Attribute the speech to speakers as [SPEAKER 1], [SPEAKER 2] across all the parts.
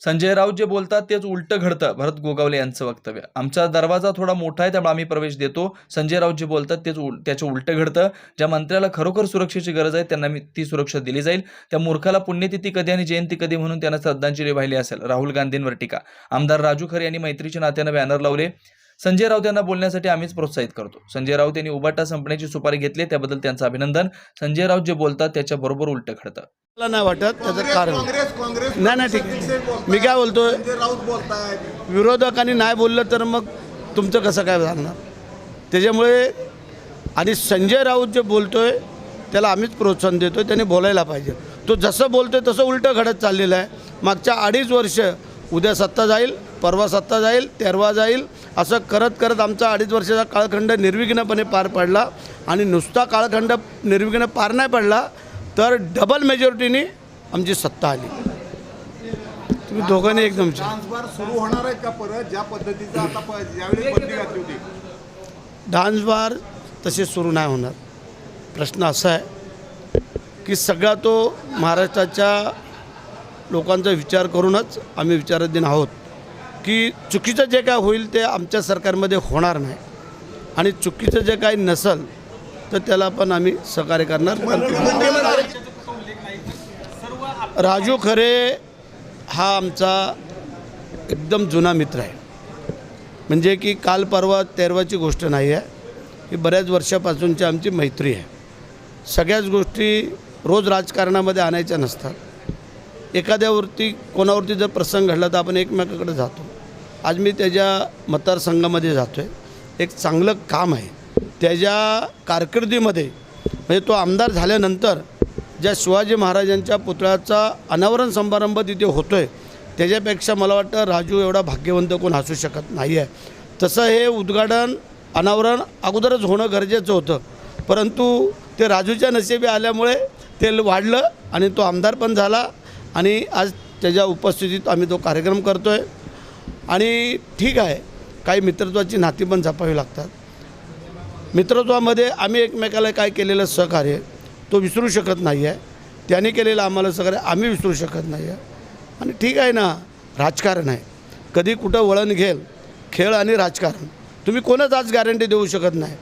[SPEAKER 1] संजय राऊत जे बोलतात तेच उलटं घडतं. भरत गोगावले यांचं वक्तव्य. आमचा दरवाजा थोडा मोठा आहे त्यामुळे आम्ही प्रवेश देतो. संजय राऊत जे बोलतात तेच उल त्याचं उलटं घडतं. ज्या मंत्र्याला खरोखर सुरक्षेची गरज आहे त्यांना मी ती सुरक्षा दिली जाईल. त्या मूर्खाला पुण्यतिथी कधी आणि जयंती कधी म्हणून त्यांना श्रद्धांजली वाहिली असेल. राहुल गांधींवर टीका. आमदार राजू खरे यांनी मैत्रीच्या नात्यानं बॅनर लावले. संजय राऊत यांना बोलण्यासाठी आम्हीच प्रोत्साहित करतो. संजय राऊत यांनी उबाटा संपण्याची सुपारी घेतली त्याबद्दल त्यांचं अभिनंदन. संजय राऊत जे बोलतात त्याच्या बरोबर उलटं घडतं.
[SPEAKER 2] मला नाही वाटत त्याचं कारण.
[SPEAKER 3] काँग्रेस काँग्रेस
[SPEAKER 2] नाही नाही ठीक. मी काय बोलतोय? विरोधकांनी नाही बोललं तर मग तुमचं कसं काय झालं त्याच्यामुळे आणि संजय राऊत जे बोलतोय त्याला आम्हीच प्रोत्साहन देतोय त्याने बोलायला पाहिजे. तो जसं बोलतोय तसं उलटं घडत चाललेलं आहे. मागच्या अडीच वर्ष उद्या सत्ता जाईल परवा सत्ता जाईल तेरवा जाईल. असं करत करत आमचा अडीच वर्षाचा काळखंड निर्विघ्नपणे पार पडला आणि नुसता काळखंड निर्विघ्न पार नाही पडला तर डबल मेजॉरिटीने आमची सत्ता आली. तुम्ही दोघांनी एकदम
[SPEAKER 3] सुरू होणार आहेत का परत? ज्या पद्धतीचं आता प- ज्यावेळी बंदी घातली होती.
[SPEAKER 2] डान्स बार तसे सुरू नाही होणार. प्रश्न असा आहे की सगळा तो महाराष्ट्राच्या लोकांचा विचार करूनच आम्ही विचाराधीन आहोत. की चुकीचं जे काय होईल ते आमच्या सरकारमध्ये होणार नाही. आणि चुकीचं जे काही नसल तर त्याला पण आम्ही सहकार्य करणार. राजू खरे हा आमचा एकदम जुना मित्र आहे. म्हणजे की काल परवा तेरवाची गोष्ट नाही आहे ही बऱ्याच वर्षापासूनची आमची मैत्री आहे. सगळ्याच गोष्टी रोज राजकारणामध्ये आणायच्या नसतात. एखाद्यावरती कोणावरती जर प्रसंग घडला तर आपण एकमेकाकडे जातो. आज मी त्याच्या मतदारसंघामध्ये जातो आहे एक चांगलं काम आहे. त्याच्या कारकिर्दीमध्ये म्हणजे तो आमदार झाल्यानंतर ज्या शिवाजी महाराजांच्या पुतळ्याचा अनावरण समारंभ तिथे होतो आहे त्याच्यापेक्षा मला वाटतं राजू एवढा भाग्यवंत कोण असू शकत नाही आहे तसं हे उद्घाटन अनावरण अगोदरच होणं गरजेचं होतं. परंतु ते राजूच्या नशिबी आल्यामुळे ते वाढलं आणि तो आमदार पण झाला आणि आज त्याच्या उपस्थितीत आम्ही तो कार्यक्रम करतो आहे आणि ठीक आहे काही मित्रत्वाची नाती पण जपावी लागतात. मित्रत्वामध्ये आम्ही एकमेकाला काय केलेलं सहकार्य तो विसरू शकत नाही आहे त्याने केलेलं आम्हाला सहकार्य आम्ही विसरू शकत नाही आहे आणि ठीक आहे ना राजकारण आहे. कधी कुठं वळण घेल खेळ आणि राजकारण. तुम्ही कोणच आज गॅरंटी देऊ शकत नाही.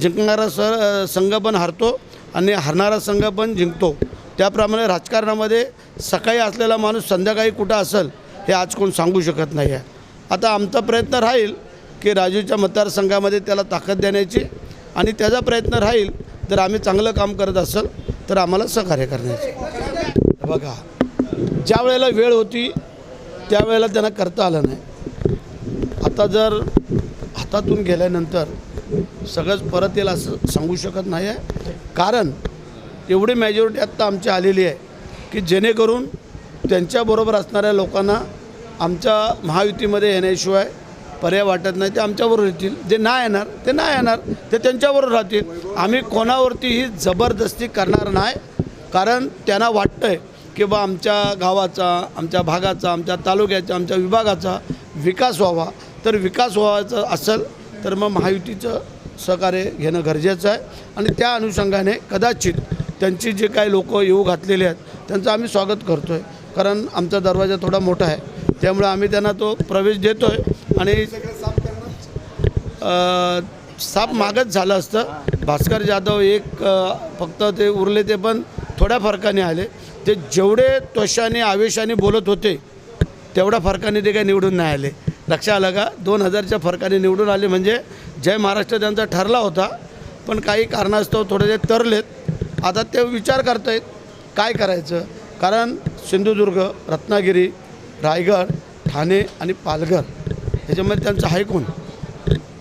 [SPEAKER 2] जिंकणारा स संघ पण हारतो आणि हरणारा संघ पण जिंकतो. त्याप्रमाणे राजकारणामध्ये सकाळी असलेला माणूस संध्याकाळी कुठं असेल हे आज कोण सांगू शकत नाही आहे आता आमचा प्रयत्न राहील की राजूच्या मतदारसंघामध्ये त्याला ताकद देण्याची आणि त्याचा प्रयत्न राहील जर आम्ही चांगलं काम करत असेल तर आम्हाला सहकार्य करण्याचे. बघा ज्या वेळेला वेळ होती त्यावेळेला त्यांना करता आलं नाही. आता जर हातातून गेल्यानंतर सगळंच परत येईल असं सांगू शकत नाही आहे. कारण एवढी मेजॉरिटी आत्ता आमची आलेली आहे की जेणेकरून त्यांच्याबरोबर असणाऱ्या लोकांना आमच्या महायुतीमध्ये येण्याशिवाय पर्याय वाटत नाही ते आमच्याबरोबर येतील जे नाही येणार ते नाही येणार ते त्यांच्याबरोबर राहतील. आम्ही कोणावरतीही जबरदस्ती करणार नाही कारण त्यांना वाटतं आहे की बा आमच्या गावाचा आमच्या भागाचा आमच्या तालुक्याचा आमच्या विभागाचा विकास व्हावा. तर विकास व्हायचा असेल तर मग महायुतीचं सहकार्य घेणं गरजेचं आहे. आणि त्या अनुषंगाने कदाचित त्यांची जे काही लोक येऊ घातलेले आहेत त्यांचं आम्ही स्वागत करतो आहे कारण आमचा दरवाजा थोडा मोठा आहे. त्यामुळे आम्ही त्यांना तो प्रवेश देतो आहे आणि साप मागच झालं असतं. भास्कर जाधव एक फक्त ते उरले ते पण थोड्या फरकाने आले. ते जेवढे त्वशाने आवेशाने बोलत होते तेवढ्या फरकाने ते काही निवडून नाही आले. लक्षात आलं का? दोन हजारच्या फरकाने निवडून आले म्हणजे जय महाराष्ट्र त्यांचा ठरला होता पण काही कारणास्तव थोडेसे तरलेत. आता ते विचार करतायत काय करायचं? कारण सिंधुदुर्ग रत्नागिरी रायगड ठाणे आणि पालघर ह्याच्यामध्ये त्यांचं हायकून.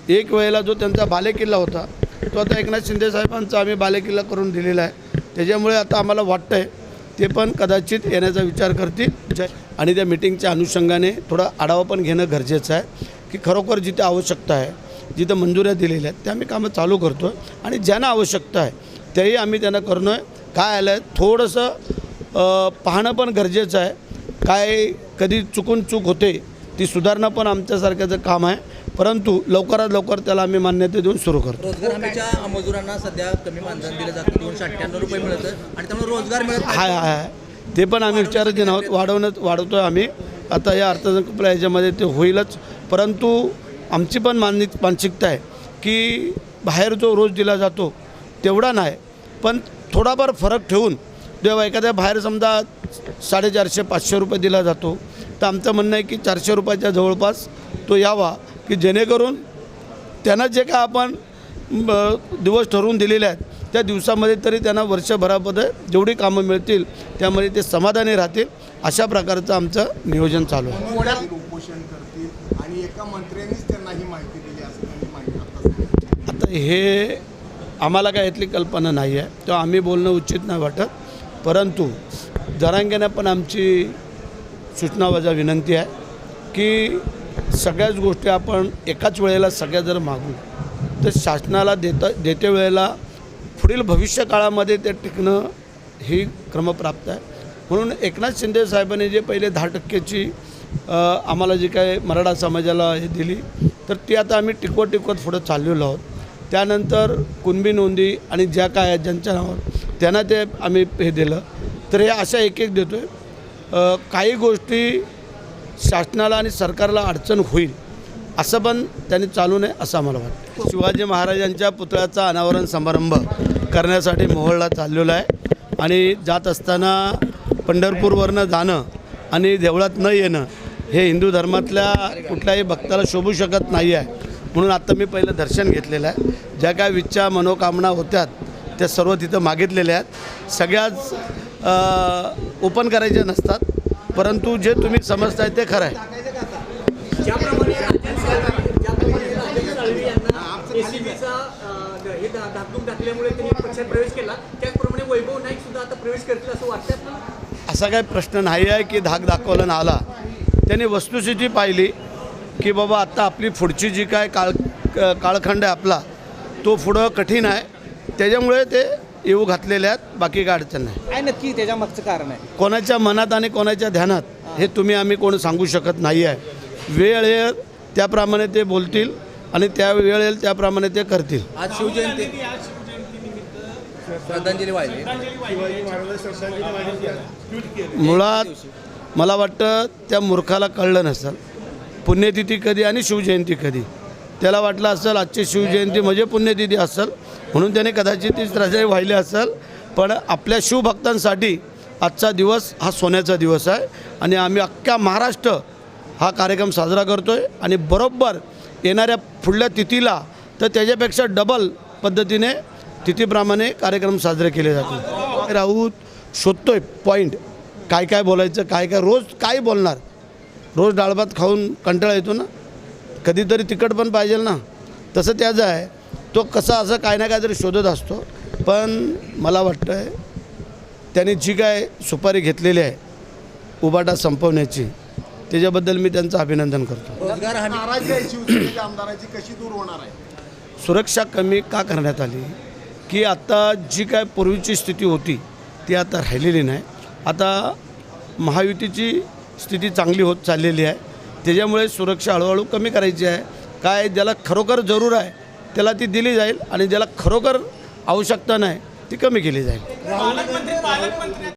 [SPEAKER 2] एक वेळेला जो त्यांचा बालेकिल्ला होता तो आता एकनाथ शिंदे साहेबांचा आम्ही बालेकिल्ला करून दिलेला आहे. त्याच्यामुळे आता आम्हाला वाटतं आहे ते पण कदाचित येण्याचा विचार करतील. आणि त्या मिटिंगच्या अनुषंगाने थोडा आढावा पण घेणं गरजेचं आहे की खरोखर जिथे आवश्यकता आहे जिथं मंजुऱ्या दिलेल्या आहेत त्या आम्ही कामं चालू करतो आहे आणि ज्यांना आवश्यकता आहे तेही आम्ही त्यांना करणं आहे. काय आलं आहे थोडंसं पाहणं पण गरजेचं आहे. काय कधी चुकून चूक होते ती सुधारणं पण आमच्यासारख्याचं काम आहे परंतु लवकरात लवकर त्याला आम्ही मान्यता देऊन सुरू करतो.
[SPEAKER 4] रोजगार हमीच्या मजुरांना सध्या कमी मानधन दिलं जातं दोनशे अठ्ठ्याण्णव रुपये मिळतं आणि त्यामुळे रोजगार मिळत.
[SPEAKER 2] हाय हाय हाय. ते पण आम्ही विचारात आहोत वाढवणं वाढवतो आहे आम्ही. आता या अर्थसंकल्प याच्यामध्ये ते होईलच. परंतु आमची पण माननी मानसिकता आहे की बाहेर जो रोज दिला जातो तेवढा नाही. पण थोडाफार फरक ठेवून जेव्हा एखाद्या बाहेर समजा साडेचारशे पाचशे रुपये दिला जातो तर आमचं म्हणणं आहे की चारशे रुपयाच्या जवळपास तो यावा की जेणेकरून त्यांना जे काय आपण दिवस ठरवून दिलेले आहेत त्या दिवसामध्ये तरी त्यांना वर्षभरामध्ये जेवढी कामं मिळतील त्यामध्ये ते समाधानी राहतील अशा प्रकारचं आमचं नियोजन चालू आहे.
[SPEAKER 3] करतील, उपोषण करतील आणि एका मंत्र्यांनीच त्यांना ही माहिती दिली असं त्यांनी माहिती आता
[SPEAKER 2] आता हे आम्हाला काय यातली कल्पना नाही आहे तेव्हा आम्ही बोलणं उचित नाही वाटत. परंतु जरांगेनं पण आमची सूचना वजा विनंती आहे की सगळ्याच गोष्टी आपण एकाच वेळेला सगळ्या जर मागू तर शासनाला देता देते वेळेला पुढील भविष्य काळामध्ये ते टिकणं ही क्रमप्राप्त आहे. म्हणून एकनाथ शिंदे साहेबांनी जे पहिले दहा टक्क्याची आम्हाला जी काय मराठा समाजाला हे दिली तर ती आता आम्ही टिकवत टिकवत पुढं चाललेलो आहोत. त्यानंतर कुणबी नोंदी आणि ज्या काय आहेत ज्यांच्या नावावर त्यांना ते आम्ही हे दिलं. तर हे अशा एक एक देतो आहे काही गोष्टी शासनाला आणि सरकारला अडचण होईल असं पण त्यांनी चालू नये असं आम्हाला वाटतं. शिवाजी महाराजांच्या पुतळ्याचा अनावरण समारंभ करण्यासाठी मोहोळला चाललेलो आहे. आणि जात असताना पंढरपूरवरनं जाणं आणि देवळात न येणं हे हिंदू धर्मातल्या कुठल्याही भक्ताला शोभू शकत नाही आहे म्हणून आत्ता मी पहिलं दर्शन घेतलेलं आहे. ज्या काय विच्छा मनोकामना होत्यात त्या सर्व तिथं मागितलेल्या आहेत. सगळ्याच ओपन करायचे नसतात. परंतु जे तुम्ही समजताय ते खरं आहे.
[SPEAKER 5] हे असं
[SPEAKER 2] काही प्रश्न नाही आहे की धाक दाखवला ना आला. त्यांनी वस्तुस्थिती पाहिली की बाबा आत्ता आपली पुढची जी काय काळ काळखंड आहे आपला तो पुढं कठीण आहे. त्याच्यामुळे ते येऊ घातलेले आहेत बाकी काय अडचण नाही.
[SPEAKER 4] काय नक्की त्याच्या मागचं कारण आहे.
[SPEAKER 2] कोणाच्या मनात आणि कोणाच्या ध्यानात हे. तुम्ही आम्ही कोण सांगू शकत नाही आहे वेळ येईल त्याप्रमाणे ते बोलतील आणि त्या वेळ येईल त्याप्रमाणे ते करतील.
[SPEAKER 4] आज शिवजयंती. श्रद्धांजली वाहिली.
[SPEAKER 2] मुळात मला वाटतं त्या मूर्खाला कळलं नसेल. पुण्यतिथी कधी आणि शिवजयंती कधी. त्याला वाटलं असेल आजची शिवजयंती म्हणजे पुण्यतिथी असेल. म्हणून त्याने कदाचित ती श्रद्धांजली व्हायली असेल पण आपल्या शिवभक्तांसाठी आजचा दिवस हा सोन्याचा दिवस आहे आणि आम्ही अख्ख्या महाराष्ट्र हा कार्यक्रम साजरा करतो आहे आणि बरोबर येणाऱ्या पुढल्या तिथीला तर त्याच्यापेक्षा डबल पद्धतीने तिथीप्रमाणे कार्यक्रम साजरे केले जातात राऊत शोधतोय पॉईंट काय काय बोलायचं काय काय रोज काय बोलणार? रोज डाळभात खाऊन कंटाळा येतो ना? कधीतरी तिखट पण पाहिजे ना? तसं त्याचं आहे. तो कसा असं काय ना काहीतरी शोधत असतो. पण मला वाटतं आहे त्याने जी काय सुपारी घेतलेली आहे उबाटा संपवण्याची त्याच्याबद्दल मी त्यांचं अभिनंदन करतो.
[SPEAKER 3] आमदाराची कशी दूर होणार आहे?
[SPEAKER 2] सुरक्षा कमी का करण्यात आली? की आता जी काय पूर्वीची स्थिती होती ती आता राहिलेली नाही. आता महायुतीची स्थिती चांगली होत चाललेली आहे. त्याच्यामुळे सुरक्षा हळूहळू कमी करायची आहे. काय ज्याला खरोखर जरूर आहे त्याला ती दिली जाईल आणि ज्याला खरोखर आवश्यकता नाही ती कमी केली जाईल.